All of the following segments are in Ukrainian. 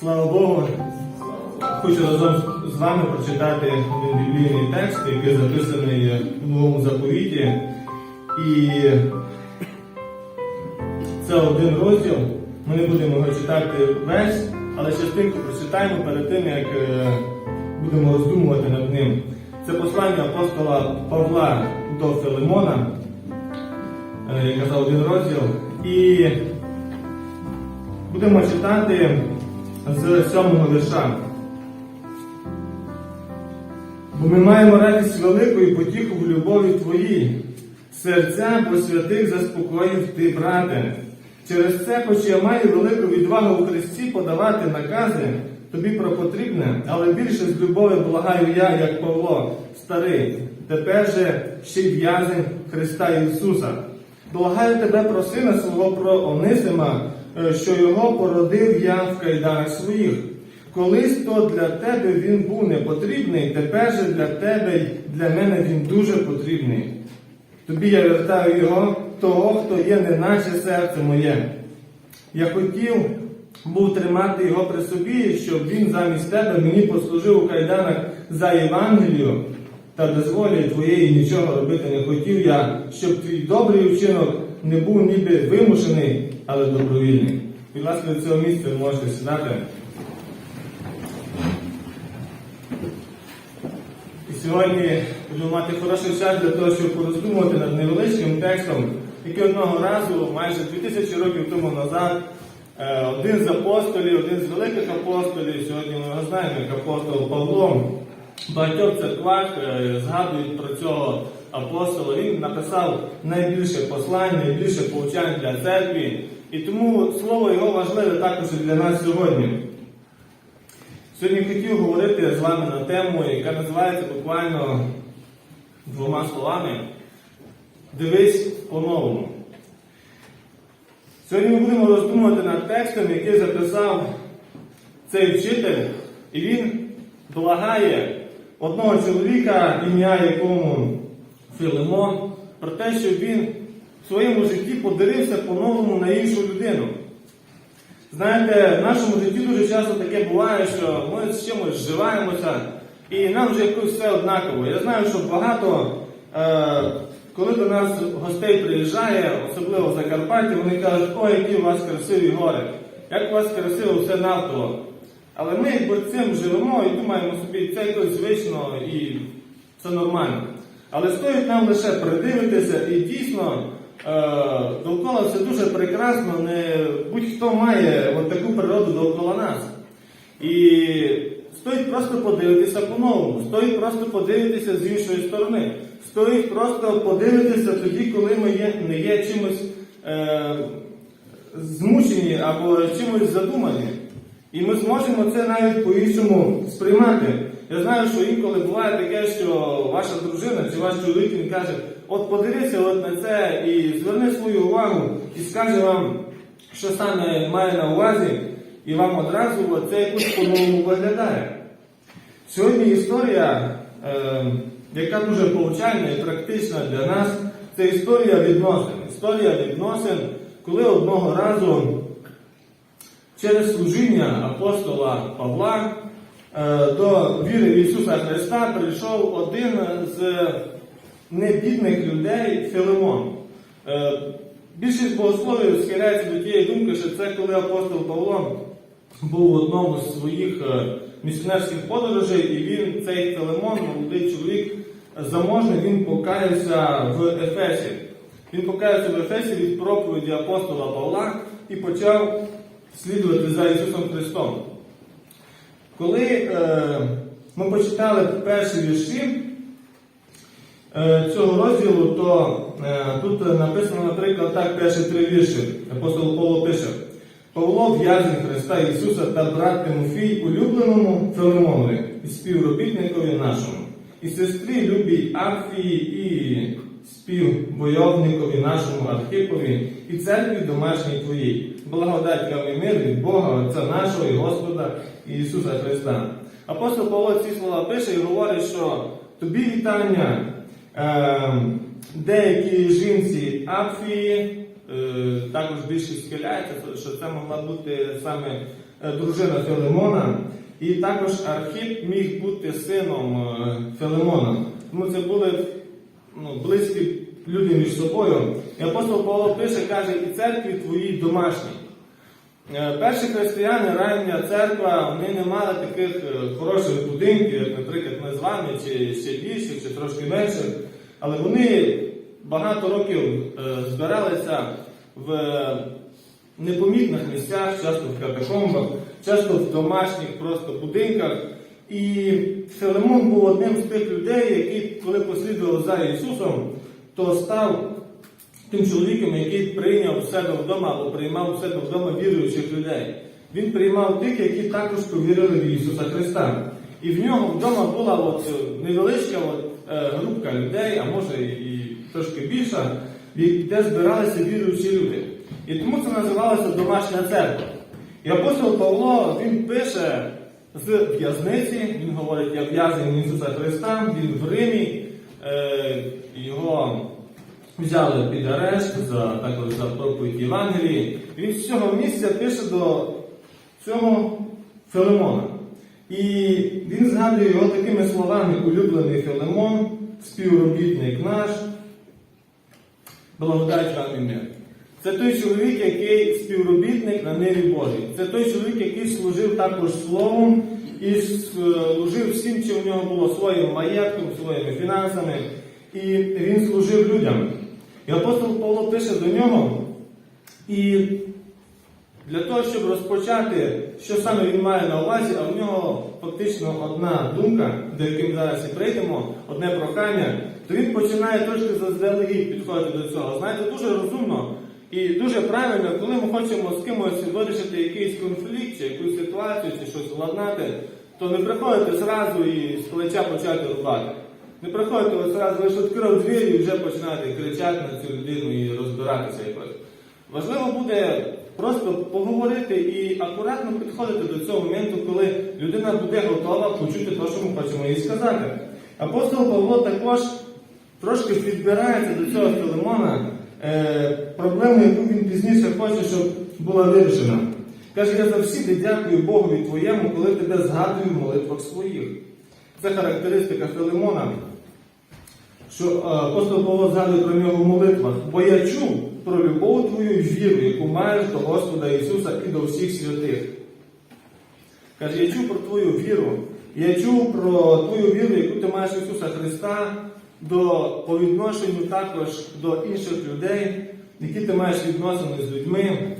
Слава Богу, хочу разом з вами прочитати один біблійний текст, який записаний в Новому заповіті. І це один розділ. Ми не будемо його читати весь, але частинку прочитаємо перед тим, як е, будемо роздумувати над ним. Це послання апостола Павла до Филимона, е, я казав один розділ. І будемо читати з сьомого вірша. Бо ми маємо радість велику і потіху в любові Твоїй. Серця бо святих заспокоїв ти, брате. Через це, хоч я маю велику відвагу у Христі подавати накази тобі про потрібне, але більше з любові благаю я, як Павло, старий, тепер же ще й в'язень Христа Ісуса. Благаю тебе про сина свого про Онисима, що його породив я в кайданах своїх. Колись то для тебе він був непотрібний, тепер же для тебе для мене він дуже потрібний. Тобі я вертаю його, того, хто є неначе серце моє. Я хотів був тримати його при собі, щоб він замість тебе мені послужив у кайданах за Євангелію, та без твоєї нічого робити не хотів я, щоб твій добрий вчинок не був ніби вимушений, але добровільний. Будь ласка, до цього місця ви можете сідати. І сьогодні будемо мати хороший час для того, щоб пороздумувати над невеличким текстом, який одного разу, майже 2000 років тому назад, е, один з апостолів, один з великих апостолів, сьогодні ми його знаємо, як апостол Павло, багатьох церквах е, згадують про цього апостола. Він написав найбільше послань, найбільше повчань для церкви. І тому слово його важливе також для нас сьогодні. Сьогодні хотів говорити з вами на тему, яка називається буквально двома словами Дивись по-новому. Сьогодні ми будемо роздумувати над текстом, який записав цей вчитель, і він благає одного чоловіка, ім'я якому Филимон, про те, щоб він в своєму житті подивився по-новому на іншу людину. Знаєте, в нашому житті дуже часто таке буває, що ми з чимось зживаємося, і нам вже якось все однаково. Я знаю, що багато, е, коли до нас гостей приїжджає, особливо в Закарпатті, вони кажуть, ой, які у вас красиві гори, як у вас красиво все навколо. Але ми якби цим живемо і думаємо собі, це якось звично і це нормально. Але стоїть нам лише придивитися і дійсно. Е, довкола все дуже прекрасно, не будь-хто має от таку природу довкола нас. І стоїть просто подивитися по-новому, стоїть просто подивитися з іншої сторони. Стоїть просто подивитися тоді, коли ми є, не є чимось е, змучені або чимось задумані. І ми зможемо це навіть по-іншому сприймати. Я знаю, що інколи буває таке, що ваша дружина чи ваш чоловік він каже, от подивися от на це і зверни свою увагу і скаже вам, що саме має на увазі, і вам одразу от це якось по-новому виглядає. Сьогодні історія, е, яка дуже повчальна і практична для нас, це історія відносин. Історія відносин, коли одного разу через служіння апостола Павла е, до віри в Ісуса Христа прийшов один з небідних людей Филимон. Е, Більшість богословів схиляється до тієї думки, що це коли апостол Павло був в одному з своїх е, місіонерських подорожей, і він, цей Филимон, молодий чоловік, заможний, він покаявся в Ефесі. Він покаявся в Ефесі від проповіді апостола Павла і почав слідувати за Ісусом Христом. Коли е, ми почитали перші вірші цього розділу, то е, тут написано, наприклад, так, перші три вірші. Апостол Павло пише: Павло в'язень Христа Ісуса та брат Тимофій, улюбленому Филимонові і співробітникові нашому, і сестрі любій Арфії і співбойовникові нашому Архипові і церкві домашній твоїй. Благодать вам і мир від Бога, Отця нашого і Господа Ісуса Христа. Апостол Павло ці слова пише і говорить, що тобі вітання е, деякій жінці Апфії, е, також більшість схиляється, що це могла бути саме е, дружина Филимона. І також Архіп міг бути сином е, Филимона. Тому це були ну, близькі люди між собою. І апостол Павло пише, каже, і церкві твоїй домашній. Е, Перші християни, рання церква, вони не мали таких хороших будинків, як, наприклад, ми з вами, чи ще більших, чи трошки менших. Але вони багато років е, збиралися в непомітних місцях, часто в катакомбах, часто в домашніх просто будинках. І Филимон був одним з тих людей, які, коли послідували за Ісусом, то став тим чоловіком, який прийняв у себе вдома або приймав у себе вдома віруючих людей. Він приймав тих, які також повірили в Ісуса Христа. І в нього вдома була от е, невеличка от, групка людей, а може і трошки більша, де збиралися віруючі люди. І тому це називалося домашня церква. І апостол Павло він пише з в'язниці, він говорить, я в'язень Ісуса Христа, він в Римі, е, його взяли під арешт за також за проповідь Євангелії. Він з цього місця пише до цього Филимона. І він згадує його такими словами: улюблений Филимон, співробітник наш, благодать вам і мир. Це той чоловік, який співробітник на ниві Божій. Це той чоловік, який служив також словом і служив всім, що в нього було своїм маєтком, своїми фінансами. І він служив людям. І апостол Павло пише до нього. І для того, щоб розпочати, що саме він має на увазі, а в нього фактично одна думка, до яким зараз і прийдемо, одне прохання, то він починає трошки заздалегідь підходити до цього. Знаєте, дуже розумно і дуже правильно, коли ми хочемо з кимось вирішити якийсь конфлікт, чи якусь ситуацію, чи щось владнати, то не приходити зразу і з плеча почати рубати. Не приходите ось зразу, лише відкрив двері і вже починаєте кричати на цю людину і розбиратися якось. Важливо буде просто поговорити і акуратно підходити до цього моменту, коли людина буде готова почути те, що ми хочемо їй сказати. Апостол Павло також трошки підбирається до цього Филимона е, проблему, яку він пізніше хоче, щоб була вирішена. Каже, я завжди дякую Богові твоєму, коли тебе згадую в молитвах своїх. Це характеристика Филимона, що е, апостол Павло згадує про нього в молитвах. Бо я чув про любов твою і віру, яку маєш до Господа Ісуса і до всіх святих. Каже, я чув про твою віру, я чув про твою віру, яку ти маєш Ісуса Христа, до, по відношенню також до інших людей, які ти маєш відносини з людьми.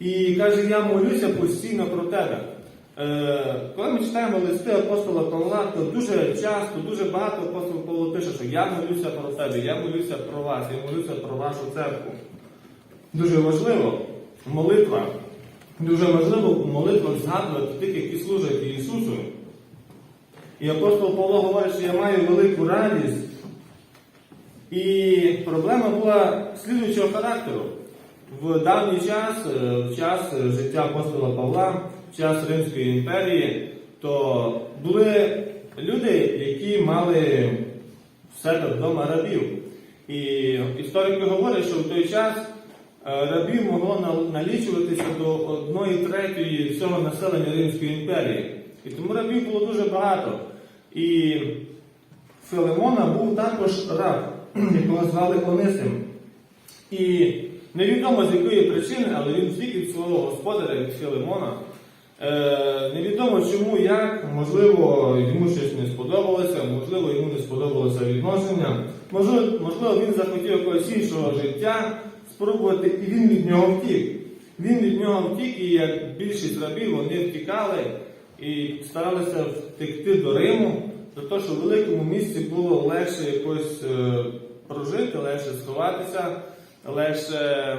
І каже, я молюся постійно про тебе. Е, коли ми читаємо листи апостола Павла, то дуже часто, дуже багато апостол Павло пише, що я молюся про тебе, я молюся про вас, я молюся про вашу церкву. Дуже важливо молитва. Дуже важливо в молитвах згадувати тих, які служать Ісусу. І апостол Павло говорить, що я маю велику радість. І проблема була слідуючого характеру. В давній час, е, в час життя апостола Павла, в час Римської імперії, то були люди, які мали в себе вдома рабів. І історики говорять, що в той час рабів могло налічуватися до одної третьої всього населення Римської імперії. І тому рабів було дуже багато. І Филимона був також раб, якого звали Онисим. І невідомо з якої причини, але він втік від свого господаря, від Филимона. Е, невідомо чому, як, можливо, йому щось не сподобалося, можливо, йому не сподобалося відношення, можливо, можливо, він захотів якогось іншого життя спробувати, і він від нього втік. Він від нього втік, і як більшість рабів, вони втікали і старалися втекти до Риму, за те, що в великому місті було легше якось е, прожити, легше сховатися, легше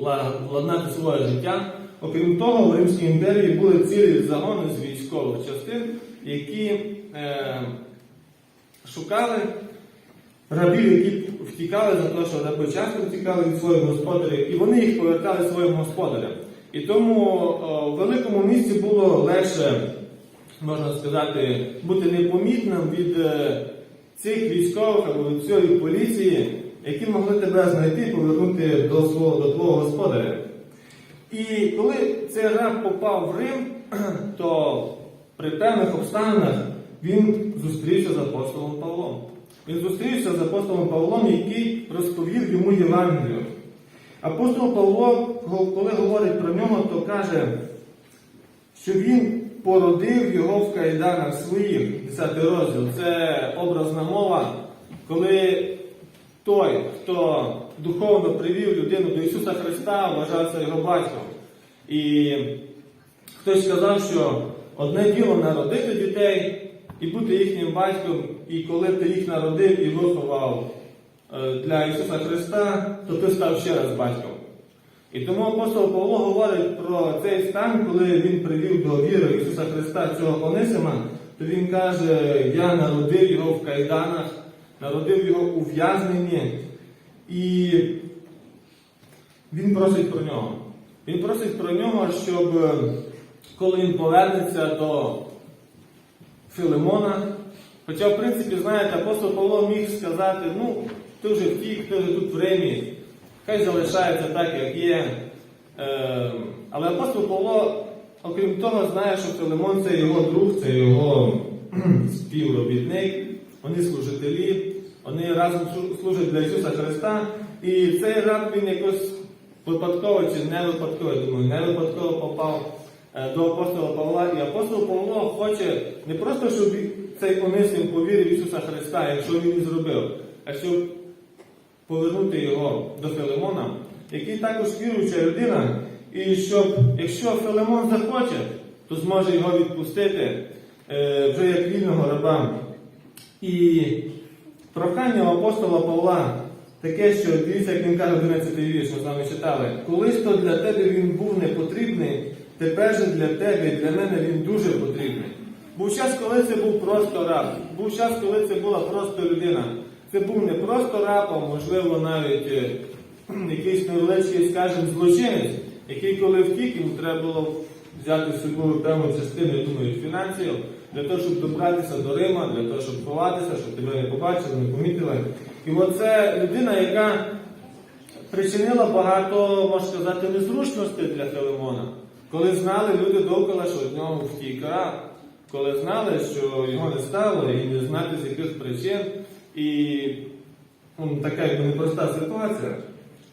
ла- владнати своє життя. Окрім того, в Римській імперії були цілі загони з військових частин, які е, шукали рабів, які втікали за те, що раби часто втікали від своїх господарів, і вони їх повертали своїм господарям. І тому о, в великому місті було легше, можна сказати, бути непомітним від е, цих військових або від цієї поліції, які могли тебе знайти і повернути до свого до твого господаря. І коли цей раб попав в Рим, то при певних обставинах він зустрівся з апостолом Павлом. Він зустрівся з апостолом Павлом, який розповів йому Євангелію. Апостол Павло, коли говорить про нього, то каже, що він породив його в кайданах своїх, 10 розділ. Це образна мова, коли той, хто духовно привів людину до Ісуса Христа, вважався його батьком. І хтось сказав, що одне діло народити дітей і бути їхнім батьком, і коли ти їх народив і виховав е, для Ісуса Христа, то ти став ще раз батьком. І тому апостол Павло говорить про цей стан, коли він привів до віри Ісуса Христа цього Онисима, то він каже, я народив його в кайданах, народив його у в'язненні, і він просить про нього. Він просить про нього, щоб коли він повернеться до Филимона, хоча, в принципі, знаєте, апостол Павло міг сказати, ну, ти вже втік, ти вже тут в Римі, хай залишається так, як є. Е, але апостол Павло, окрім того, знає, що Филимон це його друг, це його співробітник, вони служителі, вони разом служать для Ісуса Христа. І цей раб він якось випадково чи не випадково, я думаю, не випадково попав до апостола Павла. І апостол Павло хоче не просто, щоб цей Онисим повірив Ісуса Христа, якщо він і зробив, а щоб повернути його до Филимона, який також віруюча людина, і щоб, якщо Филимон захоче, то зможе його відпустити е, вже як вільного раба. І прохання апостола Павла таке, що дивіться, як він каже 11 вірш, ми з вами читали. Колись то для тебе він був не потрібний, тепер же для тебе і для мене він дуже потрібний. Був час, коли це був просто раб, був час, коли це була просто людина. Це був не просто раб, а можливо навіть е, якийсь невеличкий, скажімо, злочинець, який коли втік, йому треба було взяти з собою певну частину, я думаю, фінансів, для того, щоб добратися до Рима, для того, щоб ховатися, щоб тебе не побачили, не помітили. І оце людина, яка причинила багато, можна сказати, незручностей для Филимона. Коли знали люди довкола, що від нього втік раб, коли знали, що його не стало, і не знати з яких причин. І ну, така якби непроста ситуація.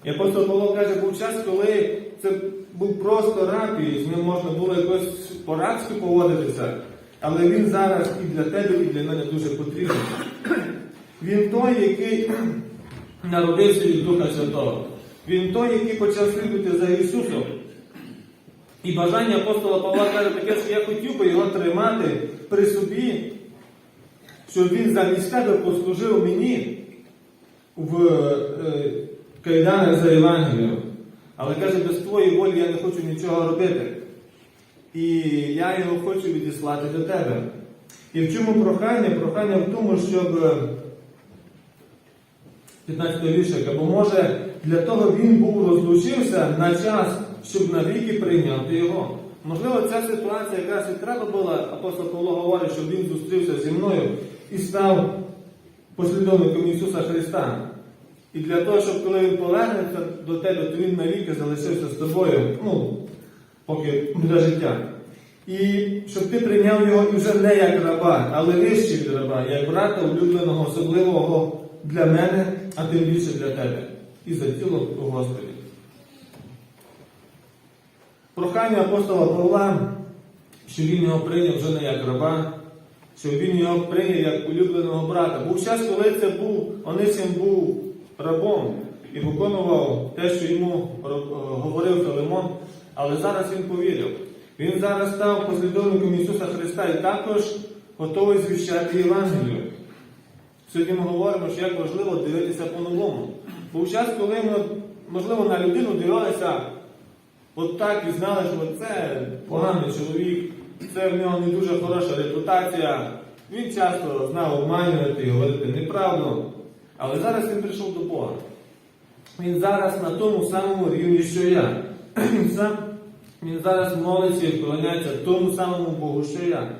І апостол Павло каже, був час, коли це був просто раб, і з ним можна було якось по-рабськи поводитися. Але він зараз і для тебе, і для мене дуже потрібен. Він той, який народився від Духа Святого. Він той, який почав слідувати за Ісусом. І бажання апостола Павла каже таке, що я хотів би його тримати при собі, щоб він замість тебе послужив мені в е, кайданах за Євангелієм. Але каже, без твоєї волі я не хочу нічого робити. І я його хочу відіслати до тебе. І в чому прохання? Прохання в тому, щоб 15 віршик, або може для того він був розлучився на час, щоб навіки прийняти його. Можливо, ця ситуація якраз і треба була, апостол Павло говорить, щоб він зустрівся зі мною і став послідовником Ісуса Христа. І для того, щоб коли він повернеться до тебе, то він навіки залишився з тобою, ну, поки буде життя. І щоб ти прийняв його і вже не як раба, але вище від раба, як брата улюбленого, особливого для мене, а тим більше для тебе. І за тіло у Господі. Прохання апостола Павла, щоб він його прийняв вже не як раба, щоб він його прийняв як улюбленого брата. Був час, коли це був, Онисим був рабом і виконував те, що йому говорив Филимон, але зараз він повірив. Він зараз став послідовником Ісуса Христа і також готовий звіщати Євангелію. Сьогодні ми говоримо, що як важливо дивитися по-новому. Був час, коли ми, можливо, на людину дивилися от так і знали, що це поганий чоловік, це в нього не дуже хороша репутація. Він часто знав обманювати і говорити неправду. Але зараз він прийшов до Бога. Він зараз на тому самому рівні, що я. Він сам він зараз молиться і вклоняється тому самому Богу, що я.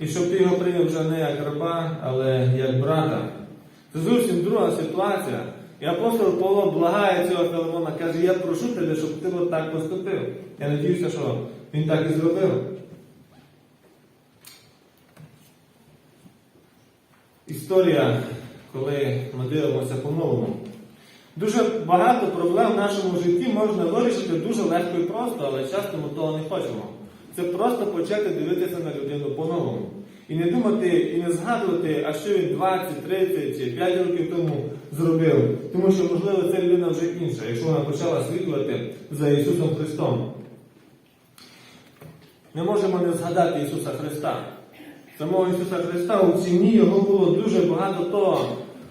І щоб ти його прийняв вже не як раба, але як брата. Це зовсім друга ситуація. І апостол Павло благає цього Филимона, каже, я прошу тебе, щоб ти от так поступив. Я надіюся, що він так і зробив. Історія, коли ми дивимося по-новому. Дуже багато проблем в нашому житті можна вирішити дуже легко і просто, але часто ми того не хочемо. Це просто почати дивитися на людину по-новому. І не думати, і не згадувати, а що він 20, 30 чи 5 років тому зробив. Тому що, можливо, ця людина вже інша, якщо вона почала слідувати за Ісусом Христом. Ми можемо не згадати Ісуса Христа. Самого Ісуса Христа у ціні його було дуже багато того,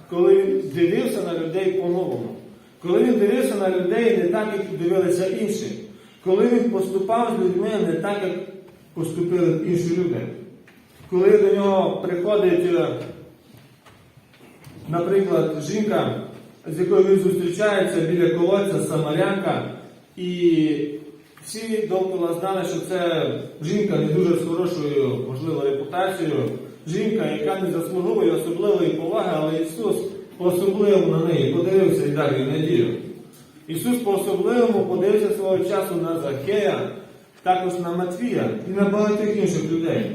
коли він дивився на людей по-новому. Коли він дивився на людей не так, як дивилися інші. Коли він поступав з людьми не так, як поступили інші люди. Коли до нього приходить, е, наприклад, жінка, з якою він зустрічається біля колодця, самарянка, і всі довкола знали, що це жінка не дуже з хорошою, можливо, репутацією, жінка, яка не заслуговує особливої поваги, але Ісус по-особливому на неї подивився і дав їй надію. Ісус по-особливому подивився свого часу на Захея, також на Матвія і на багатьох інших людей.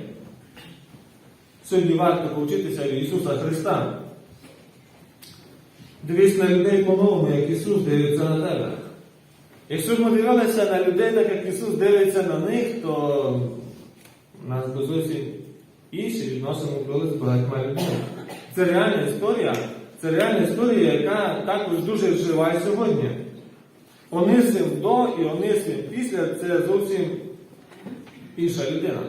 Сьогодні варто повчитися Ісуса Христа. Дивись на людей по-новому, як Ісус дивиться на тебе. Якщо ми дивилися на людей, так як Ісус дивиться на них, то у нас би зовсім інші відносини були з багатьма людьми. Це реальна історія, це реальна історія, яка також дуже жива сьогодні. Онисим до і Онисим після це зовсім інша людина.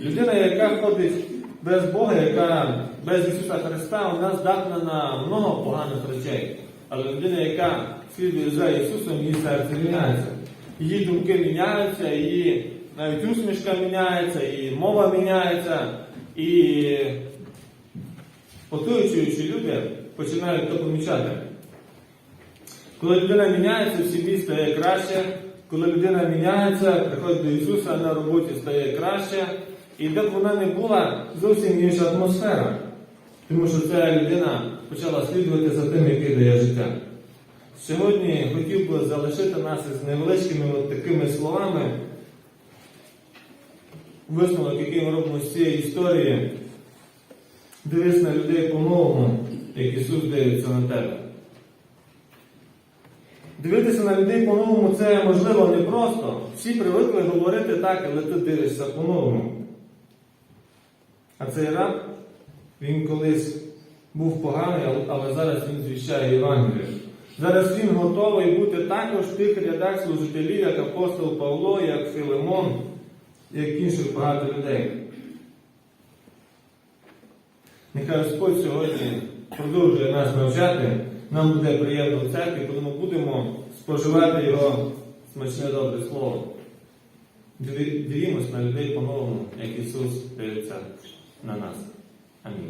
Людина, яка ходить без Бога, яка без Ісуса Христа, вона здатна на много поганих речей. Але людина, яка слідує за Ісусом, її серце міняється. Її думки міняються, її навіть усмішка міняється, її мова міняється, і оточуючі люди починають то помічати. Коли людина міняється, в сім'ї стає краще. Коли людина міняється, приходить до Ісуса на роботі стає краще. І б вона не була, зовсім інша атмосфера. Тому що ця людина почала слідувати за тим, який дає життя. Сьогодні хотів би залишити нас із невеличкими от такими словами. Висновок, який ми робимо з цієї історії, дивись на людей по-новому, як Ісус дивиться на тебе. Дивитися на людей по-новому це можливо не просто. Всі привикли говорити так, але ти дивишся по-новому. А цей раб, він колись був поганий, але- зараз він звіщає Євангелію. Зараз він готовий бути також в тих рядах служителів, як апостол Павло, як Филимон, як інших багато людей. Нехай Господь сьогодні продовжує нас навчати, нам буде приємно в церкві, ми будемо споживати його смачне добре слово. Диві- Дивімось на людей по-новому, як Ісус дивиться на নামাজ আমি